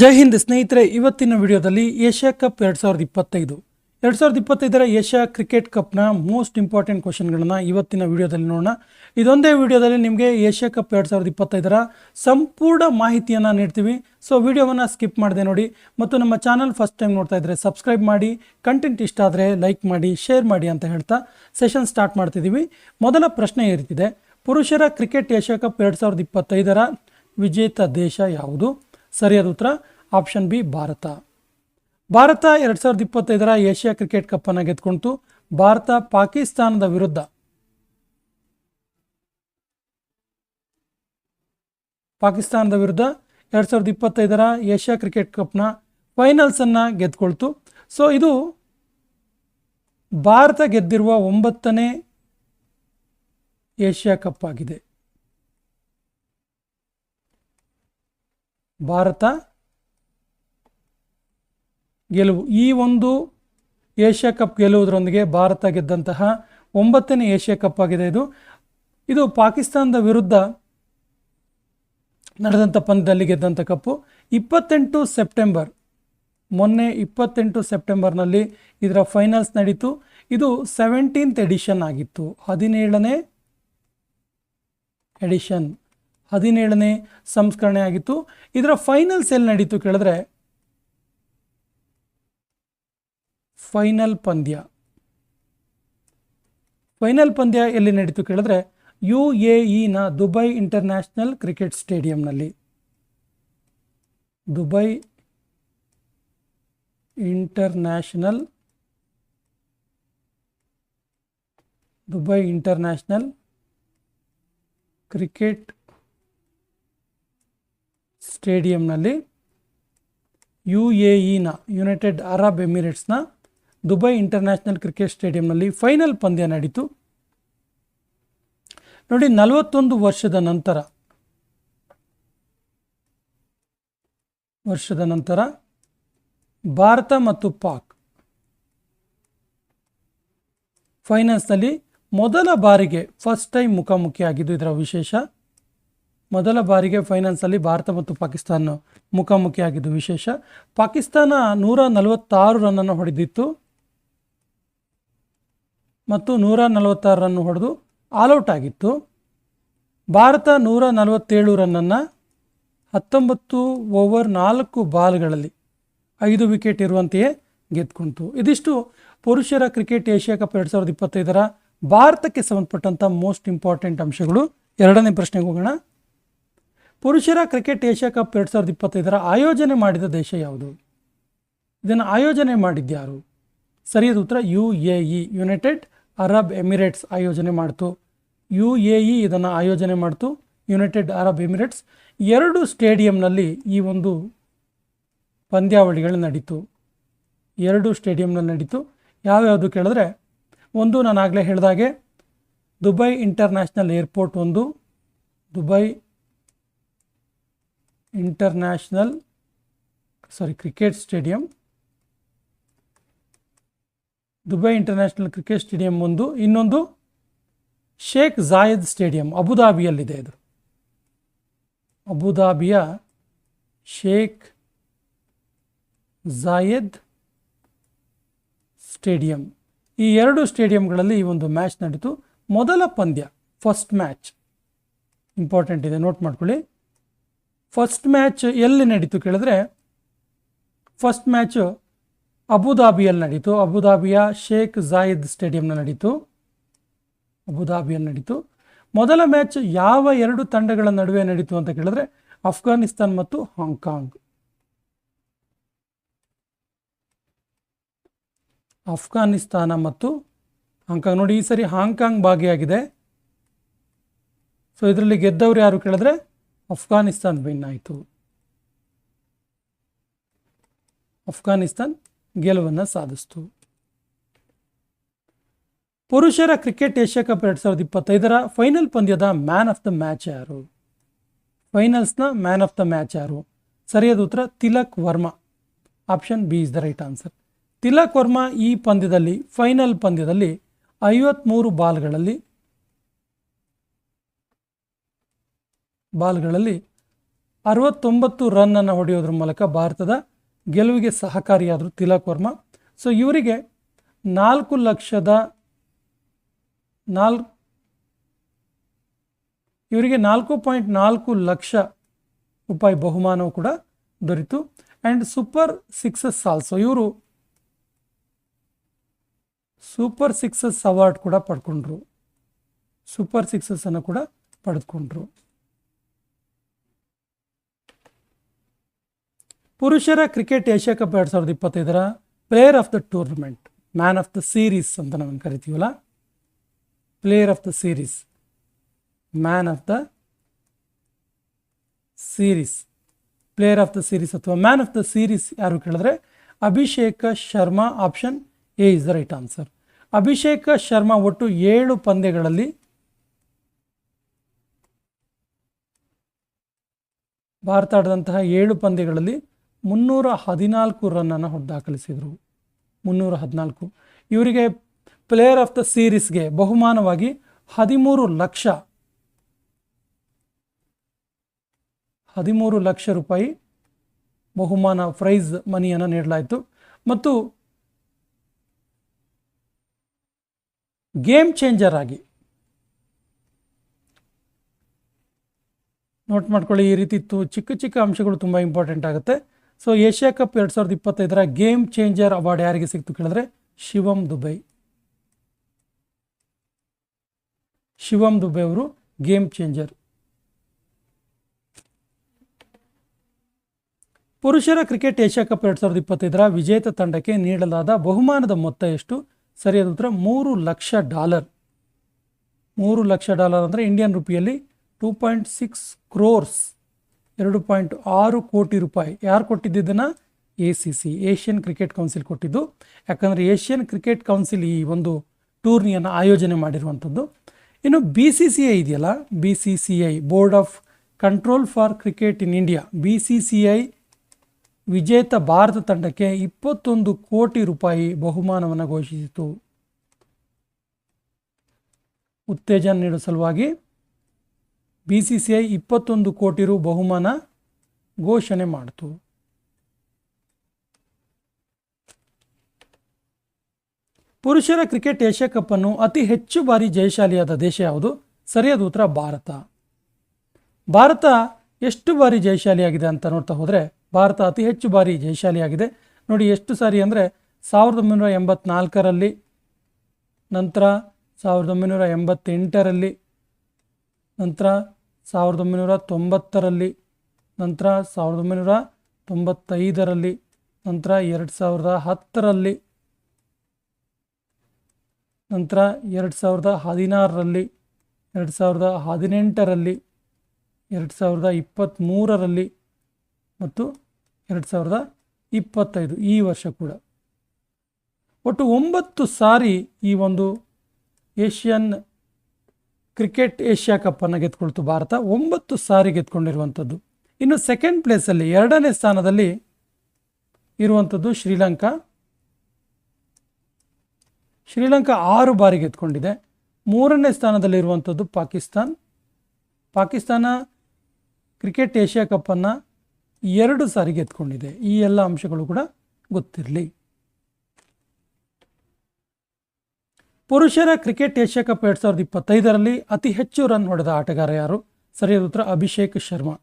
ಜೈ ಹಿಂದ್ ಸ್ನೇಹಿತರೆ, ಇವತ್ತಿನ ವಿಡಿಯೋದಲ್ಲಿ ಏಷ್ಯಾ ಕಪ್ ಎರಡು ಸಾವಿರದ ಇಪ್ಪತ್ತೈದು. ಎರಡು ಸಾವಿರದ ಇಪ್ಪತ್ತೈದರ ಏಷ್ಯಾ ಕ್ರಿಕೆಟ್ ಕಪ್ನ ಮೋಸ್ಟ್ ಇಂಪಾರ್ಟೆಂಟ್ ಕ್ವಶನ್ಗಳನ್ನು ಇವತ್ತಿನ ವಿಡಿಯೋದಲ್ಲಿ ನೋಡೋಣ. ಇದೊಂದೇ ವಿಡಿಯೋದಲ್ಲಿ ನಿಮಗೆ ಏಷ್ಯಾ ಕಪ್ ಎರಡು ಸಾವಿರದ ಇಪ್ಪತ್ತೈದರ ಸಂಪೂರ್ಣ ಮಾಹಿತಿಯನ್ನು ನೀಡ್ತೀವಿ. ಸೊ ವಿಡಿಯೋವನ್ನು ಸ್ಕಿಪ್ ಮಾಡಿದೆ ನೋಡಿ ಮತ್ತು ನಮ್ಮ ಚಾನಲ್ ಫಸ್ಟ್ ಟೈಮ್ ನೋಡ್ತಾ ಇದ್ದರೆ ಸಬ್ಸ್ಕ್ರೈಬ್ ಮಾಡಿ, ಕಂಟೆಂಟ್ ಇಷ್ಟ ಆದರೆ ಲೈಕ್ ಮಾಡಿ, ಶೇರ್ ಮಾಡಿ ಅಂತ ಹೇಳ್ತಾ ಸೆಷನ್ ಸ್ಟಾರ್ಟ್ ಮಾಡ್ತಿದ್ದೀವಿ ಮೊದಲ ಪ್ರಶ್ನೆ ಏರಿತಿದೆ. ಪುರುಷರ ಕ್ರಿಕೆಟ್ ಏಷ್ಯಾ ಕಪ್ ಎರಡು ಸಾವಿರದ ಇಪ್ಪತ್ತೈದರ ವಿಜೇತ ದೇಶ ಯಾವುದು? ಸರಿಯಾದ ಉತ್ತರ, ಆಪ್ಷನ್ ಬಿ, ಭಾರತ. ಭಾರತ ಎರಡು ಸಾವಿರದ ಇಪ್ಪತ್ತೈದರ ಏಷ್ಯಾ ಕ್ರಿಕೆಟ್ ಕಪ್ಪನ್ನು ಗೆದ್ಕೊಂತು ಭಾರತ ಪಾಕಿಸ್ತಾನದ ವಿರುದ್ಧ. ಪಾಕಿಸ್ತಾನದ ವಿರುದ್ಧ ಎರಡು ಸಾವಿರದ ಇಪ್ಪತ್ತೈದರ ಏಷ್ಯಾ ಕ್ರಿಕೆಟ್ ಕಪ್ನ ಫೈನಲ್ಸನ್ನು ಗೆದ್ಕೊಳ್ತು ಸೊ ಇದು ಭಾರತ ಗೆದ್ದಿರುವ ಒಂಬತ್ತನೇ ಏಷ್ಯಾ ಕಪ್ ಆಗಿದೆ. ಭಾರತ ಗೆಲುವು. ಈ ಒಂದು ಏಷ್ಯಾ ಕಪ್ ಗೆಲ್ಲುವುದರೊಂದಿಗೆ ಭಾರತ ಗೆದ್ದಂತಹ ಒಂಬತ್ತನೇ ಏಷ್ಯಾ ಕಪ್ ಆಗಿದೆ ಇದು. ಇದು ಪಾಕಿಸ್ತಾನದ ವಿರುದ್ಧ ನಡೆದಂಥ ಪಂದ್ಯದಲ್ಲಿ ಗೆದ್ದಂಥ ಕಪ್ಪು. ಇಪ್ಪತ್ತೆಂಟು ಸೆಪ್ಟೆಂಬರ್, ಮೊನ್ನೆ ಇಪ್ಪತ್ತೆಂಟು ಸೆಪ್ಟೆಂಬರ್ನಲ್ಲಿ ಇದರ ಫೈನಲ್ಸ್ ನಡೀತು. ಇದು ಸೆವೆಂಟೀನ್ತ್ ಎಡಿಷನ್ ಆಗಿತ್ತು. ಹದಿನೇಳನೇ ಎಡಿಷನ್ ಹದಿನೇಳನೇ ಸಂಸ್ಕರಣೆ ಆಗಿತ್ತು. ಇದರ ಫೈನಲ್ ಸೆಲ್ ನಡೀತು ಕೇಳಿದ್ರೆ ಫೈನಲ್ ಪಂದ್ಯ. ಫೈನಲ್ ಪಂದ್ಯ ಎಲ್ಲಿ ನಡೀತು ಕೇಳಿದ್ರೆ ಯು ಎ ಇನ Dubai International cricket ಸ್ಟೇಡಿಯಂನಲ್ಲಿ Dubai International Dubai International cricket ಸ್ಟೇಡಿಯಂನಲ್ಲಿ U A ಇನ ಯುನೈಟೆಡ್ ಅರಬ್ ಎಮಿರೇಟ್ಸ್ನ ದುಬೈ ಇಂಟರ್ನ್ಯಾಷನಲ್ ಕ್ರಿಕೆಟ್ ಸ್ಟೇಡಿಯಂನಲ್ಲಿ ಫೈನಲ್ ಪಂದ್ಯ ನಡೀತು. ನೋಡಿ, ನಲವತ್ತೊಂದು ವರ್ಷದ ನಂತರ ವರ್ಷದ ನಂತರ ಭಾರತ ಮತ್ತು ಪಾಕ್ ಫೈನಲ್ಸ್ನಲ್ಲಿ ಮೊದಲ ಬಾರಿಗೆ ಫಸ್ಟ್ ಟೈಮ್ ಮುಖಾಮುಖಿಯಾಗಿದ್ದು ಇದರ ವಿಶೇಷ. ಮೊದಲ ಬಾರಿಗೆ ಫೈನಲ್ಸಲ್ಲಿ ಭಾರತ ಮತ್ತು ಪಾಕಿಸ್ತಾನ ಮುಖಾಮುಖಿಯಾಗಿದ್ದು ವಿಶೇಷ. ಪಾಕಿಸ್ತಾನ ನೂರ ನಲವತ್ತಾರು ರನ್ನನ್ನು ಹೊಡೆದಿತ್ತು. ಮತ್ತು ನೂರ ನಲವತ್ತಾರು ರನ್ ಹೊಡೆದು ಆಲ್ಔಟ್ ಆಗಿತ್ತು. ಭಾರತ ನೂರ ನಲವತ್ತೇಳು ರನ್ನನ್ನು ಹತ್ತೊಂಬತ್ತು ಓವರ್ ನಾಲ್ಕು ಬಾಲ್ಗಳಲ್ಲಿ ಐದು ವಿಕೆಟ್ ಇರುವಂತೆಯೇ ಗೆದ್ಕೊಂತು ಇದಿಷ್ಟು ಪುರುಷರ ಕ್ರಿಕೆಟ್ ಏಷ್ಯಾ ಕಪ್ ಎರಡು ಸಾವಿರದ ಇಪ್ಪತ್ತೈದರ ಭಾರತಕ್ಕೆ ಸಂಬಂಧಪಟ್ಟಂಥ ಮೋಸ್ಟ್ ಇಂಪಾರ್ಟೆಂಟ್ ಅಂಶಗಳು. ಎರಡನೇ ಪ್ರಶ್ನೆಗೆ ಹೋಗೋಣ. ಪುರುಷರ ಕ್ರಿಕೆಟ್ ಏಷ್ಯಾ ಕಪ್ ಎರಡು ಸಾವಿರದ ಇಪ್ಪತ್ತೈದರ ಆಯೋಜನೆ ಮಾಡಿದ ದೇಶ ಯಾವುದು? ಇದನ್ನು ಆಯೋಜನೆ ಮಾಡಿದ್ಯಾರು ಸರಿಯಾದ ಉತ್ತರ, U A E, United Arab Emirates ಆಯೋಜನೆ ಮಾಡ್ತು. ಯು ಎ ಇ ಇದನ್ನು ಆಯೋಜನೆ ಮಾಡ್ತು, ಯುನೈಟೆಡ್ ಅರಬ್ ಎಮಿರೇಟ್ಸ್. ಎರಡು ಸ್ಟೇಡಿಯಂನಲ್ಲಿ ಈ ಒಂದು ಪಂದ್ಯಾವಳಿಗಳು ನಡೀತು. ಎರಡು ಸ್ಟೇಡಿಯಂನಲ್ಲಿ ನಡೀತು. ಯಾವ್ಯಾವುದು ಕೇಳಿದ್ರೆ, ಒಂದು ನಾನು ಆಗಲೇ ಹೇಳಿದಾಗೆ, ದುಬೈ ಇಂಟರ್ನ್ಯಾಷನಲ್ ಏರ್ಪೋರ್ಟ್ ಒಂದು, Dubai International sorry cricket stadium Dubai International cricket stadium ಒಂದು, ಇನ್ನೊಂದು ಶೇಖ್ ಜಾಯದ್ ಸ್ಟೇಡಿಯಂ ಅಬುಧಾಬಿಯಲ್ಲಿದೆ ಇದು. ಅಬುದಾಬಿಯ ಶೇಖ್ ಜಾಯದ್ ಸ್ಟೇಡಿಯಂ ಈ ಎರಡು ಸ್ಟೇಡಿಯಂಗಳಲ್ಲಿ ಈ ಒಂದು ಮ್ಯಾಚ್ ನಡೀತು. ಮೊದಲ ಪಂದ್ಯ ಫಸ್ಟ್ ಮ್ಯಾಚ್ ಇಂಪಾರ್ಟೆಂಟ್ ಇದೆ ನೋಟ್ ಮಾಡ್ಕೊಳ್ಳಿ. ಫಸ್ಟ್ ಮ್ಯಾಚ್ ಎಲ್ಲಿ ನಡೀತು ಕೇಳಿದ್ರೆ, ಫಸ್ಟ್ ಮ್ಯಾಚು ಅಬುದಾಬಿಯಲ್ಲಿ ನಡೀತು. ಅಬುದಾಬಿಯ ಶೇಖ್ ಜಾಯಿದ್ ಸ್ಟೇಡಿಯಂನ ನಡೀತು. ಅಬುದಾಬಿಯಲ್ಲಿ ನಡೀತು. ಮೊದಲ ಮ್ಯಾಚ್ ಯಾವ ಎರಡು ತಂಡಗಳ ನಡುವೆ ನಡೀತು ಅಂತ ಕೇಳಿದ್ರೆ ಅಫ್ಘಾನಿಸ್ತಾನ್ ಮತ್ತು ಹಾಂಗ್ಕಾಂಗ್. ಅಫ್ಘಾನಿಸ್ತಾನ ಮತ್ತು ಹಾಂಗ್ಕಾಂಗ್. ನೋಡಿ, ಈ ಸರಿ ಹಾಂಗ್ಕಾಂಗ್ ಭಾಗಿಯಾಗಿದೆ. ಸೊ ಇದರಲ್ಲಿ ಗೆದ್ದವರು ಯಾರು ಕೇಳಿದ್ರೆ ಅಫ್ಘಾನಿಸ್ತಾನ್ ವಿನ್ ಆಯಿತು. ಅಫ್ಘಾನಿಸ್ತಾನ್ ಗೆಲುವನ್ನು ಸಾಧಿಸ್ತು. ಪುರುಷರ ಕ್ರಿಕೆಟ್ ಏಷ್ಯಾ ಕಪ್ ಎರಡು ಸಾವಿರದ ಇಪ್ಪತ್ತೈದರ ಫೈನಲ್ ಪಂದ್ಯದ ಮ್ಯಾನ್ ಆಫ್ ದ ಮ್ಯಾಚ್ ಯಾರು? ಫೈನಲ್ಸ್ನ ಮ್ಯಾನ್ ಆಫ್ ದ ಮ್ಯಾಚ್ ಯಾರು? ಸರಿಯಾದ ಉತ್ತರ Tilak Varma. Option B is the right answer Tilak Varma ಈ ಪಂದ್ಯದಲ್ಲಿ ಫೈನಲ್ ಪಂದ್ಯದಲ್ಲಿ ಐವತ್ತ್ಮೂರು ಬಾಲ್ಗಳಲ್ಲಿ ಬಾಲ್ಗಳಲ್ಲಿ ಅರವತ್ತೊಂಬತ್ತು ರನ್ನನ್ನು ಹೊಡೆಯೋದ್ರ ಮೂಲಕ ಭಾರತದ ಗೆಲುವಿಗೆ ಸಹಕಾರಿಯಾದರು ತಿಲಕ್ ವರ್ಮಾ. ಸೊ, ಇವರಿಗೆ ನಾಲ್ಕು ಲಕ್ಷದ ನಾಲ್ಕು ಇವರಿಗೆ ನಾಲ್ಕು ಪಾಯಿಂಟ್ ನಾಲ್ಕು ಲಕ್ಷ ರೂಪಾಯಿ ಬಹುಮಾನವು ಕೂಡ ದೊರೆಯಿತು ಆ್ಯಂಡ್ ಸೂಪರ್ ಸಿಕ್ಸಸ್ ಆಲ್ಸೋ, ಇವರು ಸೂಪರ್ ಸಿಕ್ಸಸ್ ಅವಾರ್ಡ್ ಕೂಡ ಪಡ್ಕೊಂಡ್ರು. ಸೂಪರ್ ಸಿಕ್ಸಸ್ ಅನ್ನು ಕೂಡ ಪಡೆದುಕೊಂಡ್ರು. ಪುರುಷರ ಕ್ರಿಕೆಟ್ ಏಷ್ಯಾ ಕಪ್ ಎರಡು ಸಾವಿರದ ಇಪ್ಪತ್ತೈದರ player of the tournament man of the series ಅಂತ ನಾವು ಕರಿತೀವಲ್ಲ? Player of the series man of the series player of the series ಅಥವಾ ಮ್ಯಾನ್ ಆಫ್ ದ ಸೀರೀಸ್ ಯಾರು ಕೇಳಿದ್ರೆ? Abhishek Sharma option A is the right answer Abhishek Sharma ಒಟ್ಟು ಏಳು ಪಂದ್ಯಗಳಲ್ಲಿ ಭಾರತ ಆಡಿದಂತಹ ಏಳು ಪಂದ್ಯಗಳಲ್ಲಿ ಮುನ್ನೂರ ಹದಿನಾಲ್ಕು ರನ್ನನ್ನು ದಾಖಲಿಸಿದರು. ಮುನ್ನೂರ ಹದಿನಾಲ್ಕು ಇವರಿಗೆ ಪ್ಲೇಯರ್ ಆಫ್ ದ ಸೀರೀಸ್ಗೆ ಬಹುಮಾನವಾಗಿ ಹದಿಮೂರು ಲಕ್ಷ. ಹದಿಮೂರು ಲಕ್ಷ ರೂಪಾಯಿ ಬಹುಮಾನ ಪ್ರೈಸ್ ಮನಿಯನ್ನು ನೀಡಲಾಯಿತು. ಮತ್ತು ಗೇಮ್ ಚೇಂಜರ್ ಆಗಿ ನೋಟ್ ಮಾಡ್ಕೊಳ್ಳಿ, ಈ ರೀತಿ ತು ಚಿಕ್ಕ ಚಿಕ್ಕ ಅಂಶಗಳು ತುಂಬ ಇಂಪಾರ್ಟೆಂಟ್ ಆಗುತ್ತೆ. ಸೊ ಏಷ್ಯಾ ಕಪ್ ಎರಡು ಸಾವಿರದ ಇಪ್ಪತ್ತೈದರ ಗೇಮ್ ಚೇಂಜರ್ ಅವಾರ್ಡ್ ಯಾರಿಗೆ ಸಿಕ್ತು ಕೇಳಿದ್ರೆ ಶಿವಂ ದುಬೈ. ಶಿವಂ ದುಬೈ ಅವರು ಗೇಮ್ ಚೇಂಜರ್. ಪುರುಷರ ಕ್ರಿಕೆಟ್ ಏಷ್ಯಾ ಕಪ್ ಎರಡು ಸಾವಿರದ ಇಪ್ಪತ್ತೈದರ ವಿಜೇತ ತಂಡಕ್ಕೆ ನೀಡಲಾದ ಬಹುಮಾನದ ಮೊತ್ತ ಎಷ್ಟು? ಸರಿಯಾದ ಉತ್ತರ ಮೂರು ಲಕ್ಷ ಡಾಲರ್. ಮೂರು ಲಕ್ಷ ಡಾಲರ್ ಅಂದರೆ ಇಂಡಿಯನ್ ರುಪಿಯಲ್ಲಿ ಟೂ ಪಾಯಿಂಟ್ ಸಿಕ್ಸ್ ಕ್ರೋರ್ಸ್. ಎರಡು ಪಾಯಿಂಟ್ ಆರು ಕೋಟಿ ರೂಪಾಯಿ. ಯಾರು ಕೊಟ್ಟಿದ್ದನ್ನು A C C, Asian cricket council ಕೊಟ್ಟಿದ್ದು. ಯಾಕಂದರೆ ಏಷ್ಯನ್ ಕ್ರಿಕೆಟ್ ಕೌನ್ಸಿಲ್ ಈ ಒಂದು ಟೂರ್ನಿಯನ್ನು ಆಯೋಜನೆ ಮಾಡಿರುವಂಥದ್ದು. ಇನ್ನು ಬಿ ಸಿ ಸಿ ಐ ಇದೆಯಲ್ಲ? B C C I board of control for cricket in India B C C I ವಿಜೇತ ಭಾರತ ತಂಡಕ್ಕೆ ಇಪ್ಪತ್ತೊಂದು ಕೋಟಿ ರೂಪಾಯಿ ಬಹುಮಾನವನ್ನು ಘೋಷಿಸಿತು. ಉತ್ತೇಜನ ನೀಡುವ ಸಲುವಾಗಿ ಬಿ ಸಿ ಸಿ ಐ ಇಪ್ಪತ್ತೊಂದು ಕೋಟಿ ರು ಬಹುಮಾನ ಘೋಷಣೆ ಮಾಡಿತು. ಪುರುಷರ ಕ್ರಿಕೆಟ್ ಏಷ್ಯಾ ಕಪ್ ಅನ್ನು ಅತಿ ಹೆಚ್ಚು ಬಾರಿ ಜಯಶಾಲಿಯಾದ ದೇಶ ಯಾವುದು? ಸರಿಯಾದ ಉತ್ತರ ಭಾರತ. ಭಾರತ ಎಷ್ಟು ಬಾರಿ ಜಯಶಾಲಿಯಾಗಿದೆ ಅಂತ ನೋಡ್ತಾ ಹೋದರೆ ಭಾರತ ಅತಿ ಹೆಚ್ಚು ಬಾರಿ ಜಯಶಾಲಿಯಾಗಿದೆ. ನೋಡಿ, ಎಷ್ಟು ಸಾರಿ ಅಂದರೆ ಸಾವಿರದ ಒಂಬೈನೂರ ಎಂಬತ್ನಾಲ್ಕರಲ್ಲಿ ನಂತರ ಸಾವಿರದ ಒಂಬೈನೂರ ಎಂಬತ್ತೆಂಟರಲ್ಲಿ ನಂತರ ಸಾವಿರದ ಒಂಬೈನೂರ ತೊಂಬತ್ತರಲ್ಲಿ, ನಂತರ ಸಾವಿರದ ಒಂಬೈನೂರ ತೊಂಬತ್ತೈದರಲ್ಲಿ, ನಂತರ ಎರಡು ಸಾವಿರದ ಹತ್ತರಲ್ಲಿ, ನಂತರ ಎರಡು ಸಾವಿರದ ಹದಿನಾರರಲ್ಲಿ, ಎರಡು ಸಾವಿರದ ಹದಿನೆಂಟರಲ್ಲಿ, ಎರಡು ಸಾವಿರದ ಇಪ್ಪತ್ತ್ಮೂರರಲ್ಲಿ ಮತ್ತು ಎರಡು ಸಾವಿರದ ಇಪ್ಪತ್ತೈದು ಈ ವರ್ಷ ಕೂಡ. ಒಟ್ಟು ಒಂಬತ್ತು ಸಾರಿ ಈ ಒಂದು ಏಷ್ಯನ್ ಕ್ರಿಕೆಟ್ ಏಷ್ಯಾ ಕಪ್ಪನ್ನು ಗೆದ್ಕೊಳ್ತು ಭಾರತ. ಒಂಬತ್ತು ಸಾರಿ ಗೆದ್ಕೊಂಡಿರುವಂಥದ್ದು. ಇನ್ನು ಸೆಕೆಂಡ್ ಪ್ಲೇಸಲ್ಲಿ ಎರಡನೇ ಸ್ಥಾನದಲ್ಲಿ ಇರುವಂಥದ್ದು ಶ್ರೀಲಂಕಾ. ಶ್ರೀಲಂಕಾ ಆರು ಬಾರಿ ಗೆದ್ಕೊಂಡಿದೆ. ಮೂರನೇ ಸ್ಥಾನದಲ್ಲಿರುವಂಥದ್ದು ಪಾಕಿಸ್ತಾನ್. ಪಾಕಿಸ್ತಾನ ಕ್ರಿಕೆಟ್ ಏಷ್ಯಾ ಕಪ್ಪನ್ನು ಎರಡು ಸಾರಿ ಗೆದ್ಕೊಂಡಿದೆ. ಈ ಎಲ್ಲ ಅಂಶಗಳು ಕೂಡ ಗೊತ್ತಿರಲಿ. ಪುರುಷರ ಕ್ರಿಕೆಟ್ ಏಷ್ಯಾ ಕಪ್ ಎರಡು ಸಾವಿರದ ಇಪ್ಪತ್ತೈದರಲ್ಲಿ ಅತಿ ಹೆಚ್ಚು ರನ್ ಹೊಡೆದ ಆಟಗಾರ ಯಾರು? ಸರಿಯಾದ ಉತ್ತರ, ಅಭಿಷೇಕ್ ಶರ್ಮಾ.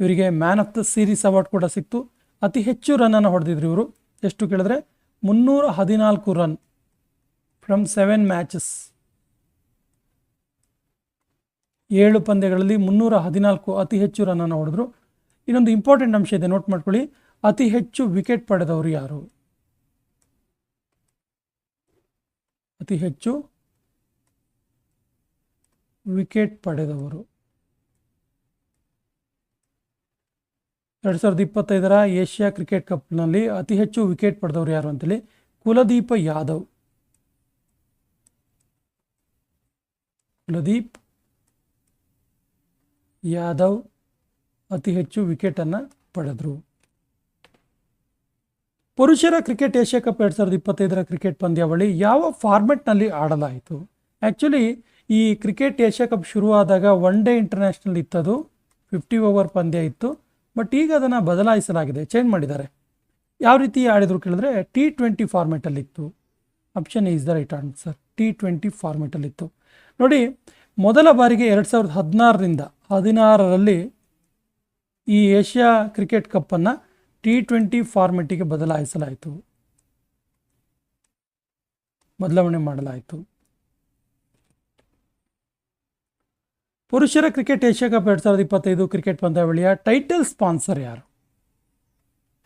ಇವರಿಗೆ man of the series award ಕೂಡ ಸಿಕ್ತು. ಅತಿ ಹೆಚ್ಚು ರನ್ನನ್ನು ಹೊಡೆದಿದ್ರು ಇವರು. ಎಷ್ಟು ಕೇಳಿದ್ರೆ, ಮುನ್ನೂರ ಹದಿನಾಲ್ಕು ರನ್ ಫ್ರಮ್ ಸೆವೆನ್ ಮ್ಯಾಚಸ್ ಏಳು ಪಂದ್ಯಗಳಲ್ಲಿ ಮುನ್ನೂರ ಹದಿನಾಲ್ಕು ಅತಿ ಹೆಚ್ಚು ರನ್ನನ್ನು ಹೊಡೆದ್ರು. ಇನ್ನೊಂದು ಇಂಪಾರ್ಟೆಂಟ್ ಅಂಶ ಇದೆ ನೋಟ್ ಮಾಡ್ಕೊಳ್ಳಿ. ಅತಿ ಹೆಚ್ಚು ವಿಕೆಟ್ ಪಡೆದವರು ಯಾರು? ಅತಿ ಹೆಚ್ಚು ವಿಕೆಟ್ ಪಡೆದವರು. ಎರಡು ಸಾವಿರದ ಇಪ್ಪತ್ತೈದರ ಏಷ್ಯಾ ಕ್ರಿಕೆಟ್ ಕಪ್ನಲ್ಲಿ ಅತಿ ಹೆಚ್ಚು ವಿಕೆಟ್ ಪಡೆದವರು ಯಾರು ಅಂತೇಳಿ? ಕುಲದೀಪ ಯಾದವ್. ಕುಲದೀಪ್ ಯಾದವ್ ಅತಿ ಹೆಚ್ಚು ವಿಕೆಟನ್ನು ಪಡೆದರು. ಪುರುಷರ ಕ್ರಿಕೆಟ್ ಏಷ್ಯಾ ಕಪ್ ಎರಡು ಸಾವಿರದ ಇಪ್ಪತ್ತೈದರ ಕ್ರಿಕೆಟ್ ಪಂದ್ಯಾವಳಿ ಯಾವ ಫಾರ್ಮೆಟ್ನಲ್ಲಿ ಆಡಲಾಯಿತು? ಆ್ಯಕ್ಚುಲಿ ಈ ಕ್ರಿಕೆಟ್ ಏಷ್ಯಾ ಕಪ್ ಶುರುವಾದಾಗ ಒನ್ ಡೇ ಇಂಟರ್ನ್ಯಾಷನಲ್ ಇತ್ತದು ಫಿಫ್ಟಿ ಓವರ್ ಪಂದ್ಯ ಇತ್ತು ಬಟ್ ಈಗ ಅದನ್ನು ಬದಲಾಯಿಸಲಾಗಿದೆ. ಚೇಂಜ್ ಮಾಡಿದ್ದಾರೆ. ಯಾವ ರೀತಿ ಆಡಿದ್ರು ಕೇಳಿದ್ರೆ T twenty ಫಾರ್ಮೆಟಲ್ಲಿತ್ತು option is the right answer T twenty ಫಾರ್ಮೆಟಲ್ಲಿತ್ತು ನೋಡಿ, ಮೊದಲ ಬಾರಿಗೆ ಎರಡು ಸಾವಿರದ ಹದಿನಾರರಿಂದ ಹದಿನಾರರಲ್ಲಿ ಈ ಏಷ್ಯಾ ಕ್ರಿಕೆಟ್ ಕಪ್ಪನ್ನು ಟಿ ಟ್ವೆಂಟಿ ಫಾರ್ಮೆಟಿಗೆ ಬದಲಾಯಿಸಲಾಯಿತು. ಬದಲಾವಣೆ ಮಾಡಲಾಯಿತು. ಪುರುಷರ ಕ್ರಿಕೆಟ್ ಏಷ್ಯಾ ಕಪ್ ಎರಡು ಸಾವಿರದ ಇಪ್ಪತ್ತೈದು ಕ್ರಿಕೆಟ್ ಪಂದ್ಯಾವಳಿಯ ಟೈಟಲ್ ಸ್ಪಾನ್ಸರ್ ಯಾರು?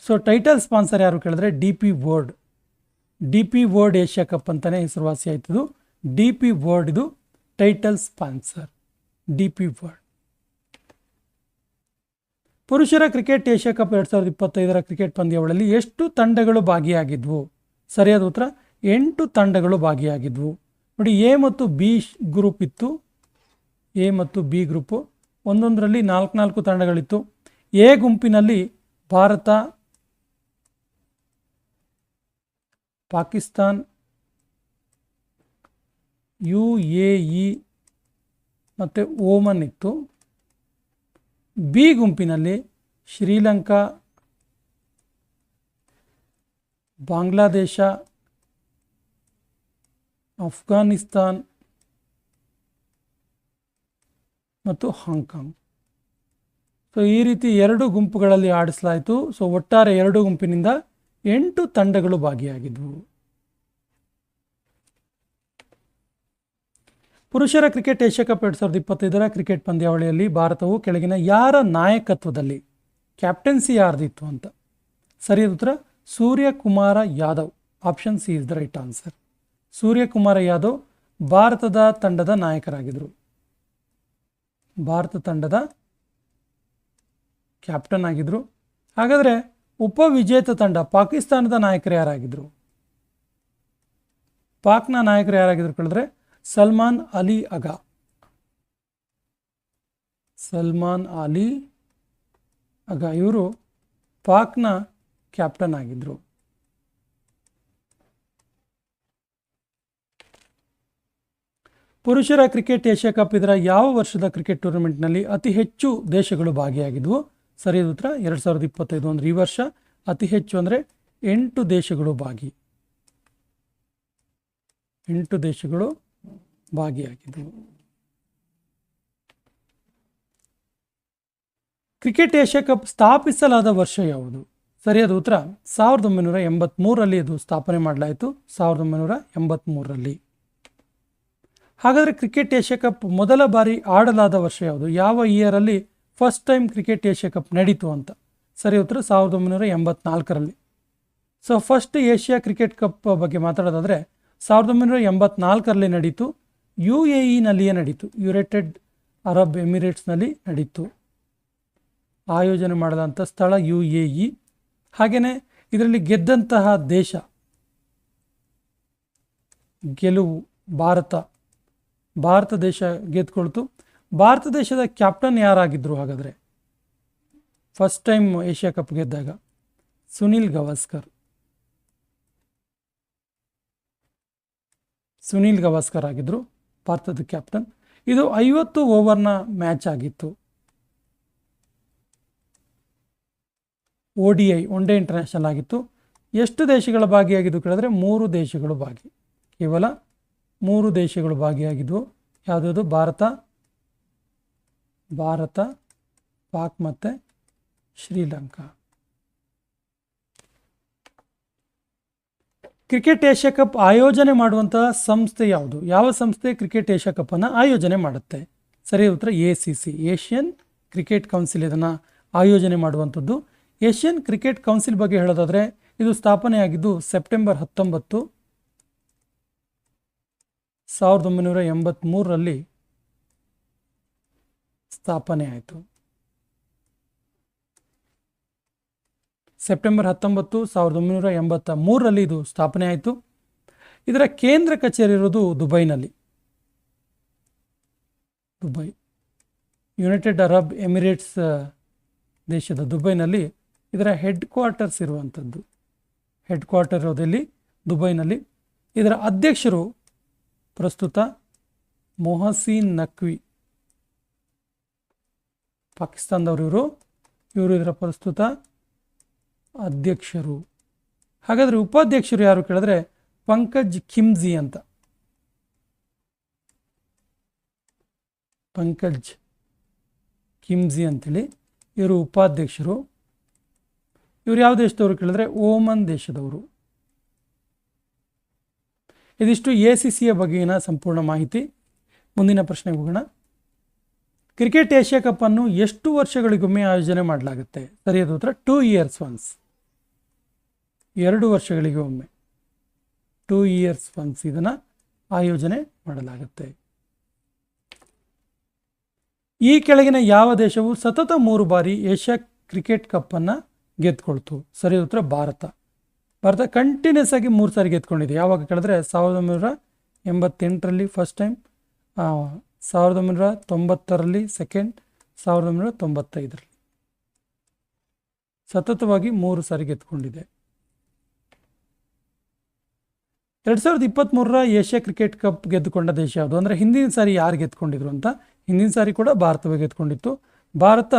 ಸೊ ಟೈಟಲ್ ಸ್ಪಾನ್ಸರ್ ಯಾರು ಕೇಳಿದ್ರೆ D P world D P world Asia cup ಅಂತಲೇ ಹೆಸರುವಾಸಿ ಆಯ್ತದು ಡಿ ಪಿ ವರ್ಡ್ ಇದು title sponsor D P world ಪುರುಷರ ಕ್ರಿಕೆಟ್ ಏಷ್ಯಾ ಕಪ್ ಎರಡು ಸಾವಿರದ ಇಪ್ಪತ್ತೈದರ ಕ್ರಿಕೆಟ್ ಪಂದ್ಯಾವಳಿಯಲ್ಲಿ ಎಷ್ಟು ತಂಡಗಳು ಭಾಗಿಯಾಗಿದ್ವು? ಸರಿಯಾದ ಉತ್ತರ, ಎಂಟು ತಂಡಗಳು ಭಾಗಿಯಾಗಿದ್ವು. ನೋಡಿ, ಎ ಮತ್ತು ಬಿ ಗ್ರೂಪ್ ಇತ್ತು. ಎ ಮತ್ತು ಬಿ ಗ್ರೂಪು ಒಂದೊಂದರಲ್ಲಿ ನಾಲ್ಕು ನಾಲ್ಕು ತಂಡಗಳಿತ್ತು. ಎ ಗುಂಪಿನಲ್ಲಿ Bharat, Pakistan, U A E ಮತ್ತು ಓಮನ್ ಇತ್ತು. ಬಿ ಗುಂಪಿನಲ್ಲಿ ಶ್ರೀಲಂಕಾ, ಬಾಂಗ್ಲಾದೇಶ, ಅಫ್ಘಾನಿಸ್ತಾನ್ ಮತ್ತು ಹಾಂಗ್ಕಾಂಗ್. ಸೊ ಈ ರೀತಿ ಎರಡು ಗುಂಪುಗಳಲ್ಲಿ ಆಡಿಸಲಾಯಿತು. ಸೊ ಒಟ್ಟಾರೆ ಎರಡು ಗುಂಪಿನಿಂದ ಎಂಟು ತಂಡಗಳು ಭಾಗಿಯಾಗಿದ್ವು. ಪುರುಷರ ಕ್ರಿಕೆಟ್ ಏಷ್ಯಾ ಕಪ್ ಎರಡು ಸಾವಿರದ ಇಪ್ಪತ್ತೈದರ ಕ್ರಿಕೆಟ್ ಪಂದ್ಯಾವಳಿಯಲ್ಲಿ ಭಾರತವು ಕೆಳಗಿನ ಯಾರ ನಾಯಕತ್ವದಲ್ಲಿ ಕ್ಯಾಪ್ಟನ್ಸಿ ಯಾರ್ದಿತ್ತು ಅಂತ? ಸರಿಯಾದ ಉತ್ತರ, Suryakumar Yadav. Option C is the right answer. Suryakumar Yadav ಭಾರತದ ತಂಡದ ನಾಯಕರಾಗಿದ್ದರು ಭಾರತ ತಂಡದ ಕ್ಯಾಪ್ಟನ್ ಆಗಿದ್ದರು ಹಾಗಾದರೆ ಉಪವಿಜೇತ ತಂಡ ಪಾಕಿಸ್ತಾನದ ನಾಯಕರು ಯಾರಾಗಿದ್ದರು ಪಾಕ್ನ ನಾಯಕರು ಯಾರಾಗಿದ್ರು ಕೇಳಿದ್ರೆ ಸಲ್ಮಾನ್ ಅಲಿ ಅಗಾ ಸಲ್ಮಾನ್ ಅಲಿ ಅಗಾ ಇವರು ಪಾಕ್ನ ಕ್ಯಾಪ್ಟನ್ ಆಗಿದ್ದರು ಪುರುಷರ ಕ್ರಿಕೆಟ್ ಏಷ್ಯಾ ಕಪ್ ಇದರ ಯಾವ ವರ್ಷದ ಕ್ರಿಕೆಟ್ ಟೂರ್ನಮೆಂಟ್ನಲ್ಲಿ ಅತಿ ಹೆಚ್ಚು ದೇಶಗಳು ಭಾಗಿಯಾಗಿದ್ವು? ಸರಿಯಾದ ಉತ್ತರ, ಎರಡು ಸಾವಿರದ ಇಪ್ಪತ್ತೈದು ಅಂದರೆ ಈ ವರ್ಷ ಅತಿ ಹೆಚ್ಚು ಅಂದರೆ ಎಂಟು ದೇಶಗಳು ಭಾಗಿ. ಎಂಟು ದೇಶಗಳು ಭಾಗಿಯಾಗಿದ್ದವು. ಕ್ರಿಕೆಟ್ ಏಷ್ಯಾ ಕಪ್ ಸ್ಥಾಪಿಸಲಾದ ವರ್ಷ ಯಾವುದು? ಸರಿಯಾದ ಉತ್ತರ, ಸಾವಿರದ ಒಂಬೈನೂರ ಎಂಬತ್ತ್ಮೂರರಲ್ಲಿ ಇದು ಸ್ಥಾಪನೆ ಮಾಡಲಾಯಿತು, ಸಾವಿರದ ಒಂಬೈನೂರ ಎಂಬತ್ತ್ಮೂರರಲ್ಲಿ ಹಾಗಾದರೆ ಕ್ರಿಕೆಟ್ ಏಷ್ಯಾ ಕಪ್ ಮೊದಲ ಬಾರಿ ಆಡಲಾದ ವರ್ಷ ಯಾವುದು? ಯಾವ ಇಯರಲ್ಲಿ first time cricket Asia cup ನಡೀತು ಅಂತ? ಸರಿ ಉತ್ತರ, ಸಾವಿರದ ಒಂಬೈನೂರ ಎಂಬತ್ನಾಲ್ಕರಲ್ಲಿ. So, first Asia cricket cup ಬಗ್ಗೆ ಮಾತಾಡೋದಾದರೆ, ಸಾವಿರದ ಒಂಬೈನೂರ ಎಂಬತ್ನಾಲ್ಕರಲ್ಲಿ ನಡೀತು ಯು ಎ ಇನಲ್ಲಿಯೇ ನಡೀತು ಯುನೈಟೆಡ್ ಅರಬ್ ಎಮಿರೇಟ್ಸ್ನಲ್ಲಿ ನಡೀತು. ಆಯೋಜನೆ ಮಾಡಿದಂಥ ಸ್ಥಳ ಯು ಎ ಇ ಹಾಗೆಯೇ ಇದರಲ್ಲಿ ಗೆದ್ದಂತಹ ದೇಶ ಗೆಲುವು ಭಾರತ. ಭಾರತ ದೇಶ ಗೆದ್ಕೊಳ್ತು. ಭಾರತ ದೇಶದ ಕ್ಯಾಪ್ಟನ್ ಯಾರಾಗಿದ್ದರು ಹಾಗಾದರೆ? ಫಸ್ಟ್ ಟೈಮ್ ಏಷ್ಯಾ ಕಪ್ ಗೆದ್ದಾಗ ಸುನಿಲ್ ಗವಾಸ್ಕರ್. ಸುನಿಲ್ ಗವಾಸ್ಕರ್ ಆಗಿದ್ದರು ಭಾರತದ ಕ್ಯಾಪ್ಟನ್ ಇದು ಐವತ್ತು ಓವರ್ನ ಮ್ಯಾಚ್ ಆಗಿತ್ತು. O D I one day international ಆಗಿತ್ತು. ಎಷ್ಟು ದೇಶಗಳ ಭಾಗಿಯಾಗಿದ್ದು ಕೇಳಿದ್ರೆ ಮೂರು ದೇಶಗಳು ಭಾಗಿ. ಕೇವಲ ಮೂರು ದೇಶಗಳು ಭಾಗಿಯಾಗಿದ್ವು. ಯಾವುದ್ಯಾವುದು? ಭಾರತ ಭಾರತ, ಪಾಕ್ ಮತ್ತು ಶ್ರೀಲಂಕಾ. ಕ್ರಿಕೆಟ್ ಏಷ್ಯಾ ಕಪ್ ಆಯೋಜನೆ ಮಾಡುವಂತಹ ಸಂಸ್ಥೆ ಯಾವುದು? ಯಾವ ಸಂಸ್ಥೆ ಕ್ರಿಕೆಟ್ ಏಷ್ಯಾ ಕಪ್ಪನ್ನು ಆಯೋಜನೆ ಮಾಡುತ್ತೆ? ಸರಿ, ಉತ್ತರ A C C, Asian cricket council ಇದನ್ನು ಆಯೋಜನೆ ಮಾಡುವಂಥದ್ದು. ಏಷ್ಯನ್ ಕ್ರಿಕೆಟ್ ಕೌನ್ಸಿಲ್ ಬಗ್ಗೆ ಹೇಳೋದಾದರೆ, ಇದು ಸ್ಥಾಪನೆಯಾಗಿದ್ದು ಸೆಪ್ಟೆಂಬರ್ ಹತ್ತೊಂಬತ್ತು, ಸಾವಿರದ ಒಂಬೈನೂರ ಎಂಬತ್ತ್ಮೂರರಲ್ಲಿ ಸ್ಥಾಪನೆ ಆಯಿತು ಸೆಪ್ಟೆಂಬರ್ ಹತ್ತೊಂಬತ್ತು, ಸಾವಿರದ ಒಂಬೈನೂರ ಎಂಬತ್ತ ಮೂರರಲ್ಲಿ ಇದು ಸ್ಥಾಪನೆ ಆಯಿತು. ಇದರ ಕೇಂದ್ರ ಕಚೇರಿ ಇರೋದು ದುಬೈನಲ್ಲಿ. ದುಬೈ. ಯುನೈಟೆಡ್ ಅರಬ್ ಎಮಿರೇಟ್ಸ್ ದೇಶದ ದುಬೈನಲ್ಲಿ ಇದರ ಹೆಡ್ ಕ್ವಾರ್ಟರ್ಸ್ ಇರುವಂಥದ್ದು. ಹೆಡ್ ಕ್ವಾರ್ಟರ್ ಇರೋದಲ್ಲಿ ದುಬೈನಲ್ಲಿ. ಇದರ ಅಧ್ಯಕ್ಷರು ಪ್ರಸ್ತುತ ಮೊಹಸೀನ್ ನಕ್ವಿ ಪಾಕಿಸ್ತಾನದವರು ಇವರು. ಇವರು ಇದರ ಪ್ರಸ್ತುತ ಅಧ್ಯಕ್ಷರು. ಹಾಗಾದರೆ ಉಪಾಧ್ಯಕ್ಷರು ಯಾರು ಕೇಳಿದ್ರೆ ಪಂಕಜ್ ಖಿಮ್ಜಿ ಅಂತ. ಪಂಕಜ್ ಕಿಮ್ಜಿ ಅಂತೇಳಿ ಇವರು ಉಪಾಧ್ಯಕ್ಷರು. ಇವರು ಯಾವ ದೇಶದವರು ಕೇಳಿದ್ರೆ ಓಮನ್ ದೇಶದವರು. ಇದಿಷ್ಟು ಎ ಸಿ ಸಿಯ ಬಗೆಗಿನ ಸಂಪೂರ್ಣ ಮಾಹಿತಿ. ಮುಂದಿನ ಪ್ರಶ್ನೆಗೆ ಹೋಗೋಣ. ಕ್ರಿಕೆಟ್ ಏಷ್ಯಾ ಕಪ್ ಅನ್ನು ಎಷ್ಟು ವರ್ಷಗಳಿಗೊಮ್ಮೆ ಆಯೋಜನೆ ಮಾಡಲಾಗುತ್ತೆ? ಸರಿಯಾದ ಉತ್ತರ ಟೂ ಇಯರ್ಸ್ ಒನ್ಸ್ ಎರಡು ವರ್ಷಗಳಿಗೆ ಒಮ್ಮೆ ಟೂ ಇಯರ್ಸ್ ಒನ್ಸ್ ಇದನ್ನು ಆಯೋಜನೆ ಮಾಡಲಾಗುತ್ತೆ. ಈ ಕೆಳಗಿನ ಯಾವ ದೇಶವು ಸತತ ಮೂರು ಬಾರಿ ಏಷ್ಯಾ ಕ್ರಿಕೆಟ್ ಕಪ್ಪನ್ನು ಗೆದ್ಕೊಳ್ತು? ಸರಿ ಉತ್ತರ ಭಾರತ. ಭಾರತ ಕಂಟಿನ್ಯೂಸ್ ಆಗಿ ಮೂರು ಸಾರಿ ಗೆದ್ಕೊಂಡಿದೆ. ಯಾವಾಗ ಕೇಳಿದ್ರೆ ಸಾವಿರದ ಒಂಬೈನೂರ ಎಂಬತ್ತೆಂಟರಲ್ಲಿ ಫಸ್ಟ್ ಟೈಮ್ ಸಾವಿರದ ಒಂಬೈನೂರ ತೊಂಬತ್ತರಲ್ಲಿ ಸೆಕೆಂಡ್ ಸಾವಿರದ ಒಂಬೈನೂರ ತೊಂಬತ್ತೈದರಲ್ಲಿ. ಸತತವಾಗಿ ಮೂರು ಸಾರಿ ಗೆದ್ಕೊಂಡಿದೆ. ಎರಡು ಸಾವಿರದ ಇಪ್ಪತ್ತ್ಮೂರರ ಏಷ್ಯಾ ಕ್ರಿಕೆಟ್ ಕಪ್ ಗೆದ್ದುಕೊಂಡ ದೇಶ ಯಾವುದು? ಅಂದರೆ ಹಿಂದಿನ ಸಾರಿ ಯಾರು ಗೆದ್ಕೊಂಡಿದ್ರು ಅಂತ? ಹಿಂದಿನ ಸಾರಿ ಕೂಡ ಭಾರತವೇ ಗೆದ್ಕೊಂಡಿತ್ತು. ಭಾರತ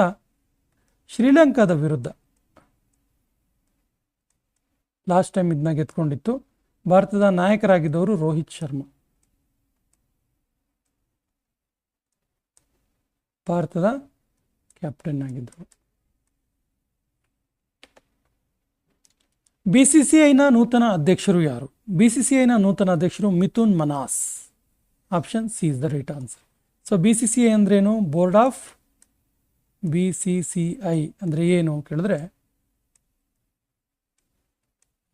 ಶ್ರೀಲಂಕಾದ ವಿರುದ್ಧ ಲಾಸ್ಟ್ ಟೈಮ್ ಇದನ್ನ ಗೆದ್ಕೊಂಡಿತ್ತು. ಭಾರತದ ನಾಯಕರಾಗಿದ್ದವರು ರೋಹಿತ್ ಶರ್ಮಾ. ಭಾರತದ ಕ್ಯಾಪ್ಟನ್ ಆಗಿದ್ದರು ಬಿ ಸಿ ಸಿ ಐನ ನೂತನ ಅಧ್ಯಕ್ಷರು ಯಾರು? ಬಿ ಸಿ ಸಿ ಐನ ನೂತನ ಅಧ್ಯಕ್ಷರು Mithun Manhas. Option C is the right answer so B C C I ಅಂದ್ರೇನು board of B C C I ಅಂದರೆ ಏನು ಕೇಳಿದ್ರೆ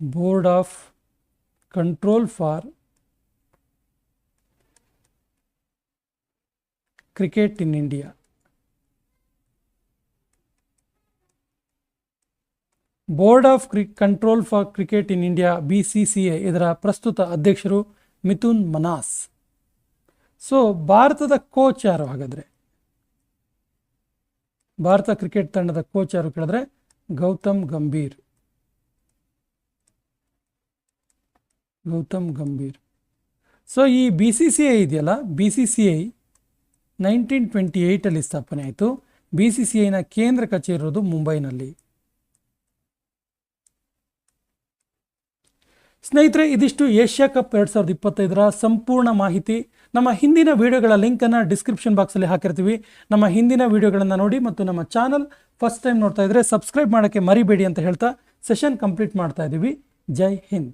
board of control for cricket in India board of cri control for cricket in India B C C A ಇದರ ಪ್ರಸ್ತುತ ಅಧ್ಯಕ್ಷರು Mithun ಮನಾಸ್. So ಭಾರತದ coach ಯಾರು ಹಾಗಾದರೆ? ಭಾರತ ಕ್ರಿಕೆಟ್ ತಂಡದ ಕೋಚ್ ಯಾರು ಕೇಳಿದ್ರೆ? ಗೌತಮ್ ಗಂಭೀರ್. ಗೌತಮ್ ಗಂಭೀರ್. ಸೊ ಈ ಬಿ ಸಿ ಸಿ ಐ ಇದೆಯಲ್ಲ? B C C I nineteen twenty ಏಯ್ಟಲ್ಲಿ ಸ್ಥಾಪನೆ ಆಯಿತು. ಬಿ ಸಿ ಸಿ ಐನ ಕೇಂದ್ರ ಕಚೇರಿ ಇರೋದು ಮುಂಬೈನಲ್ಲಿ. ಸ್ನೇಹಿತರೆ, ಇದಿಷ್ಟು ಏಷ್ಯಾ ಕಪ್ ಎರಡು ಸಾವಿರದ ಇಪ್ಪತ್ತೈದರ ಸಂಪೂರ್ಣ ಮಾಹಿತಿ. ನಮ್ಮ ಹಿಂದಿನ ವಿಡಿಯೋಗಳ ಲಿಂಕನ್ನು ಡಿಸ್ಕ್ರಿಪ್ಷನ್ ಬಾಕ್ಸಲ್ಲಿ ಹಾಕಿರ್ತೀವಿ. ನಮ್ಮ ಹಿಂದಿನ ವಿಡಿಯೋಗಳನ್ನು ನೋಡಿ ಮತ್ತು ನಮ್ಮ ಚಾನಲ್ ಫಸ್ಟ್ ಟೈಮ್ ನೋಡ್ತಾ ಇದ್ದರೆ ಸಬ್ಸ್ಕ್ರೈಬ್ ಮಾಡೋಕ್ಕೆ ಮರಿಬೇಡಿ ಅಂತ ಹೇಳ್ತಾ ಸೆಷನ್ ಕಂಪ್ಲೀಟ್ ಮಾಡ್ತಾ ಇದ್ದೀವಿ ಜೈ ಹಿಂದ್.